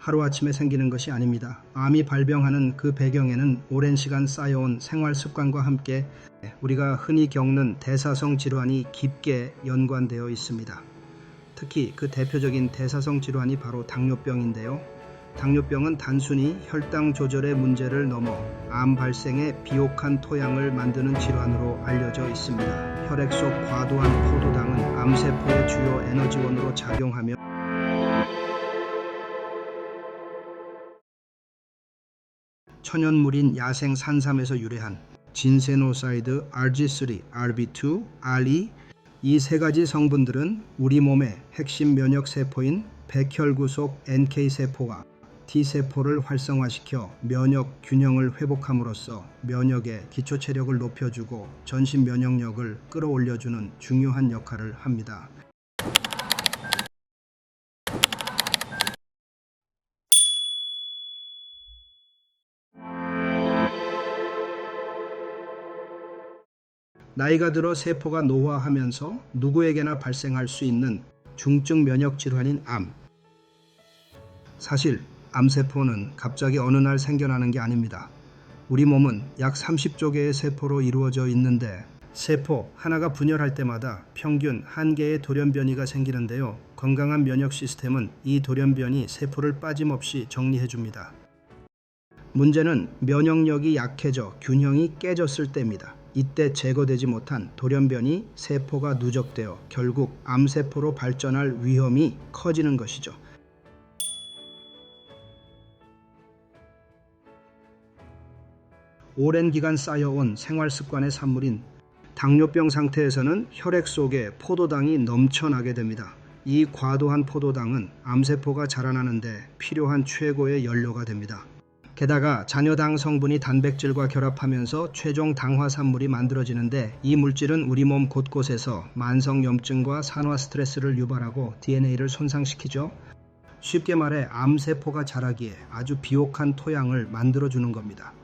하루아침에 생기는 것이 아닙니다. 암이 발병하는 그 배경에는 오랜 시간 쌓여온 생활 습관과 함께 우리가 흔히 겪는 대사성 질환이 깊게 연관되어 있습니다. 특히 그 대표적인 대사성 질환이 바로 당뇨병인데요. 당뇨병은 단순히 혈당 조절의 문제를 넘어 암 발생의 비옥한 토양을 만드는 질환으로 알려져 있습니다. 혈액 속 과도한 포도당은 암세포의 주요 에너지원으로 작용하며 천연물인 야생 산삼에서 유래한 진세노사이드 RG3, RB2, RE 이 세 가지 성분들은 우리 몸의 핵심 면역 세포인 백혈구 속 NK 세포와 T 세포를 활성화시켜 면역 균형을 회복함으로써 면역의 기초 체력을 높여주고 전신 면역력을 끌어올려주는 중요한 역할을 합니다. 나이가 들어 세포가 노화하면서 누구에게나 발생할 수 있는 중증 면역 질환인 암. 사실 암세포는 갑자기 어느 날 생겨나는 게 아닙니다. 우리 몸은 약 30조 개의 세포로 이루어져 있는데 세포 하나가 분열할 때마다 평균 한 개의 돌연변이가 생기는데요. 건강한 면역 시스템은 이 돌연변이 세포를 빠짐없이 정리해 줍니다. 문제는 면역력이 약해져 균형이 깨졌을 때입니다. 이때 제거되지 못한 돌연변이 세포가 누적되어 결국 암세포로 발전할 위험이 커지는 것이죠. 오랜 기간 쌓여온 생활 습관의 산물인 당뇨병 상태에서는 혈액 속에 포도당이 넘쳐나게 됩니다. 이 과도한 포도당은 암세포가 자라나는데 필요한 최고의 연료가 됩니다. 게다가 잔여당 성분이 단백질과 결합하면서 최종 당화산물이 만들어지는데 이 물질은 우리 몸 곳곳에서 만성 염증과 산화 스트레스를 유발하고 DNA를 손상시키죠. 쉽게 말해 암세포가 자라기에 아주 비옥한 토양을 만들어주는 겁니다.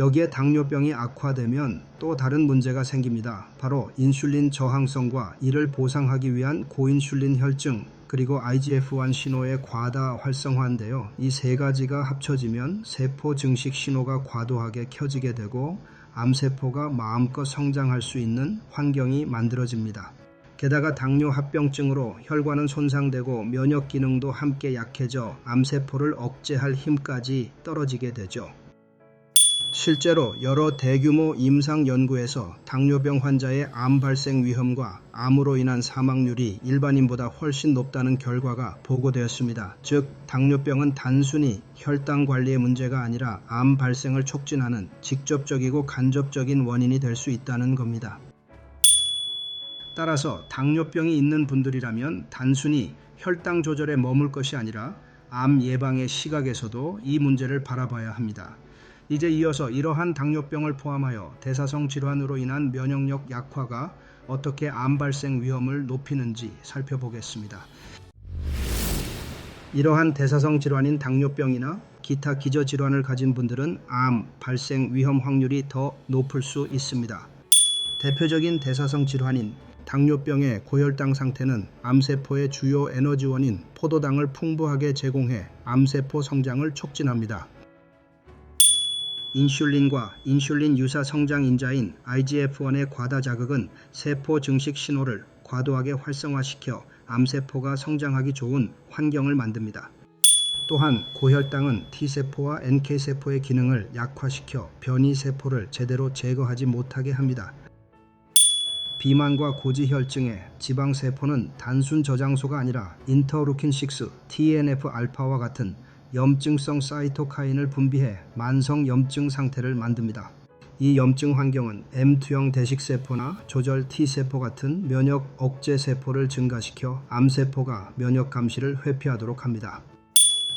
여기에 당뇨병이 악화되면 또 다른 문제가 생깁니다. 바로 인슐린 저항성과 이를 보상하기 위한 고인슐린 혈증, 그리고 IGF-1 신호의 과다 활성화인데요. 이 세 가지가 합쳐지면 세포 증식 신호가 과도하게 켜지게 되고 암세포가 마음껏 성장할 수 있는 환경이 만들어집니다. 게다가 당뇨 합병증으로 혈관은 손상되고 면역 기능도 함께 약해져 암세포를 억제할 힘까지 떨어지게 되죠. 실제로 여러 대규모 임상 연구에서 당뇨병 환자의 암 발생 위험과 암으로 인한 사망률이 일반인보다 훨씬 높다는 결과가 보고되었습니다. 즉, 당뇨병은 단순히 혈당 관리의 문제가 아니라 암 발생을 촉진하는 직접적이고 간접적인 원인이 될 수 있다는 겁니다. 따라서 당뇨병이 있는 분들이라면 단순히 혈당 조절에 머물 것이 아니라 암 예방의 시각에서도 이 문제를 바라봐야 합니다. 이제 이어서 이러한 당뇨병을 포함하여 대사성 질환으로 인한 면역력 약화가 어떻게 암 발생 위험을 높이는지 살펴보겠습니다. 이러한 대사성 질환인 당뇨병이나 기타 기저 질환을 가진 분들은 암 발생 위험 확률이 더 높을 수 있습니다. 대표적인 대사성 질환인 당뇨병의 고혈당 상태는 암세포의 주요 에너지원인 포도당을 풍부하게 제공해 암세포 성장을 촉진합니다. 인슐린과 인슐린 유사 성장 인자인 IGF-1의 과다 자극은 세포 증식 신호를 과도하게 활성화시켜 암세포가 성장하기 좋은 환경을 만듭니다. 또한 고혈당은 T세포와 NK세포의 기능을 약화시켜 변이 세포를 제대로 제거하지 못하게 합니다. 비만과 고지혈증의 지방세포는 단순 저장소가 아니라 인터루킨6, TNF-알파와 같은 염증성 사이토카인을 분비해 만성 염증 상태를 만듭니다. 이 염증 환경은 M2형 대식세포나 조절 T세포 같은 면역 억제 세포를 증가시켜 암세포가 면역 감시를 회피하도록 합니다.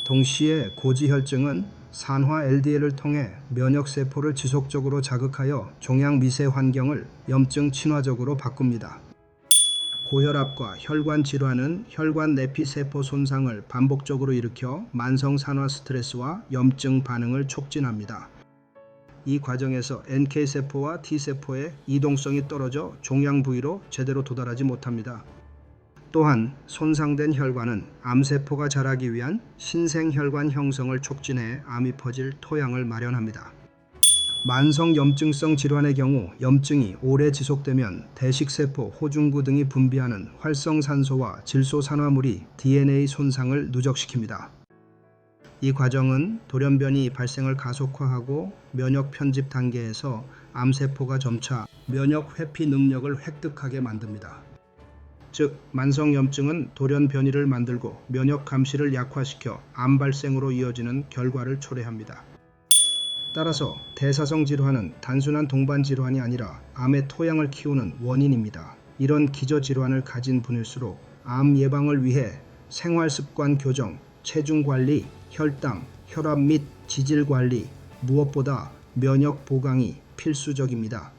동시에 고지혈증은 산화 LDL을 통해 면역 세포를 지속적으로 자극하여 종양 미세 환경을 염증 친화적으로 바꿉니다. 고혈압과 혈관 질환은 혈관 내피 세포 손상을 반복적으로 일으켜 만성 산화 스트레스와 염증 반응을 촉진합니다. 이 과정에서 NK 세포와 T 세포의 이동성이 떨어져 종양 부위로 제대로 도달하지 못합니다. 또한 손상된 혈관은 암세포가 자라기 위한 신생혈관 형성을 촉진해 암이 퍼질 토양을 마련합니다. 만성 염증성 질환의 경우 염증이 오래 지속되면 대식세포, 호중구 등이 분비하는 활성산소와 질소산화물이 DNA 손상을 누적시킵니다. 이 과정은 돌연변이 발생을 가속화하고 면역 편집 단계에서 암세포가 점차 면역 회피 능력을 획득하게 만듭니다. 즉 만성 염증은 돌연 변이를 만들고 면역 감시를 약화시켜 암 발생으로 이어지는 결과를 초래합니다. 따라서 대사성 질환은 단순한 동반 질환이 아니라 암의 토양을 키우는 원인입니다. 이런 기저 질환을 가진 분일수록 암 예방을 위해 생활 습관 교정, 체중 관리, 혈당, 혈압 및 지질 관리, 무엇보다 면역 보강이 필수적입니다.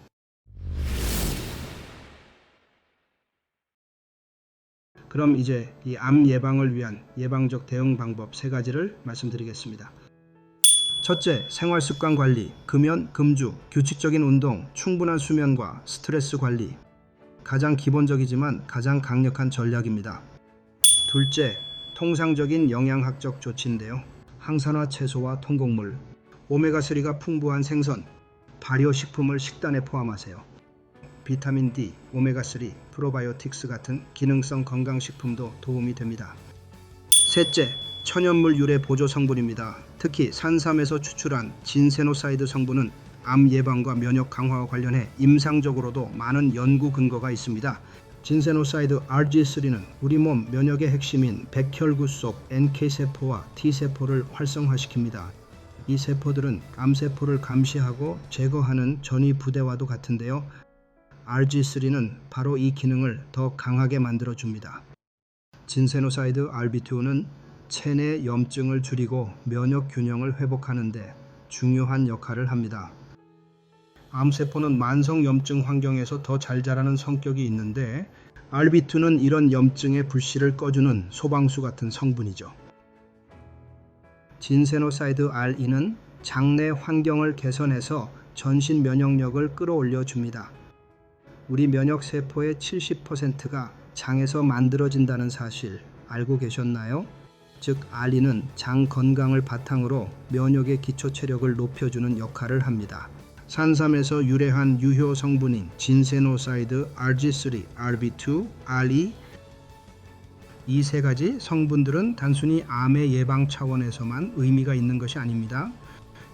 그럼 이제 이 암 예방을 위한 예방적 대응 방법 세 가지를 말씀드리겠습니다. 첫째, 생활 습관 관리, 금연, 금주, 규칙적인 운동, 충분한 수면과 스트레스 관리. 가장 기본적이지만 가장 강력한 전략입니다. 둘째, 통상적인 영양학적 조치인데요. 항산화 채소와 통곡물, 오메가3가 풍부한 생선, 발효식품을 식단에 포함하세요. 비타민 D, 오메가3, 프로바이오틱스 같은 기능성 건강식품도 도움이 됩니다. 셋째, 천연물 유래 보조 성분입니다. 특히 산삼에서 추출한 진세노사이드 성분은 암 예방과 면역 강화와 관련해 임상적으로도 많은 연구 근거가 있습니다. 진세노사이드 RG3는 우리 몸 면역의 핵심인 백혈구 속 NK세포와 T세포를 활성화시킵니다. 이 세포들은 암세포를 감시하고 제거하는 전위 부대와도 같은데요. RG3는 바로 이 기능을 더 강하게 만들어 줍니다. 진세노사이드 RB2는 체내 염증을 줄이고 면역 균형을 회복하는데 중요한 역할을 합니다. 암세포는 만성 염증 환경에서 더 잘 자라는 성격이 있는데 RB2는 이런 염증의 불씨를 꺼주는 소방수 같은 성분이죠. 진세노사이드 RE는 장내 환경을 개선해서 전신 면역력을 끌어올려 줍니다. 우리 면역 세포의 70%가 장에서 만들어진다는 사실 알고 계셨나요? 즉 알리는 장 건강을 바탕으로 면역의 기초 체력을 높여주는 역할을 합니다. 산삼에서 유래한 유효 성분인 진세노사이드 RG3, RB2, 알리 이세 가지 성분들은 단순히 암의 예방 차원에서만 의미가 있는 것이 아닙니다.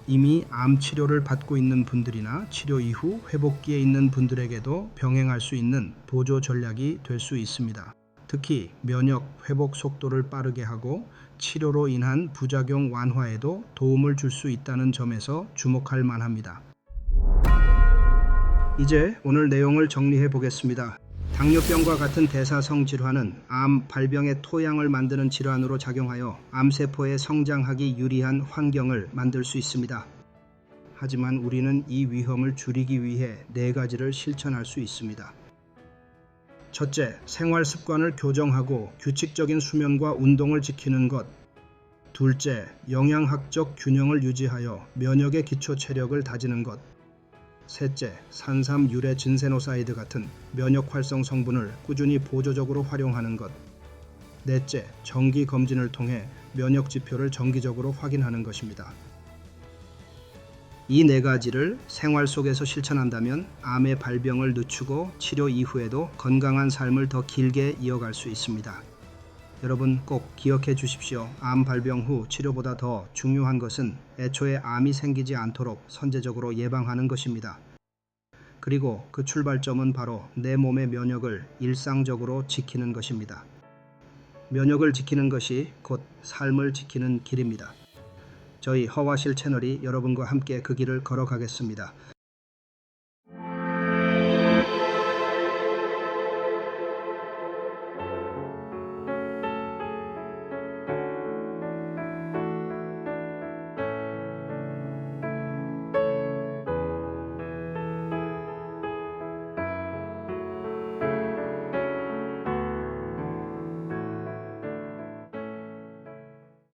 이미 암 치료를 받고 있는 분들이나 치료 이후 회복기에 있는 분들에게도 병행할 수 있는 보조 전략이 될 수 있습니다. 특히 면역 회복 속도를 빠르게 하고 치료로 인한 부작용 완화에도 도움을 줄 수 있다는 점에서 주목할 만합니다. 이제 오늘 내용을 정리해 보겠습니다. 당뇨병과 같은 대사성 질환은 암 발병의 토양을 만드는 질환으로 작용하여 암세포의 성장하기 유리한 환경을 만들 수 있습니다. 하지만 우리는 이 위험을 줄이기 위해 네 가지를 실천할 수 있습니다. 첫째, 생활 습관을 교정하고 규칙적인 수면과 운동을 지키는 것. 둘째, 영양학적 균형을 유지하여 면역의 기초 체력을 다지는 것. 셋째, 산삼 유래 진세노사이드 같은 면역 활성 성분을 꾸준히 보조적으로 활용하는 것. 넷째, 정기 검진을 통해 면역 지표를 정기적으로 확인하는 것입니다. 이 네 가지를 생활 속에서 실천한다면 암의 발병을 늦추고 치료 이후에도 건강한 삶을 더 길게 이어갈 수 있습니다. 여러분 꼭 기억해 주십시오. 암 발병 후 치료보다 더 중요한 것은 애초에 암이 생기지 않도록 선제적으로 예방하는 것입니다. 그리고 그 출발점은 바로 내 몸의 면역을 일상적으로 지키는 것입니다. 면역을 지키는 것이 곧 삶을 지키는 길입니다. 저희 허와실 채널이 여러분과 함께 그 길을 걸어가겠습니다.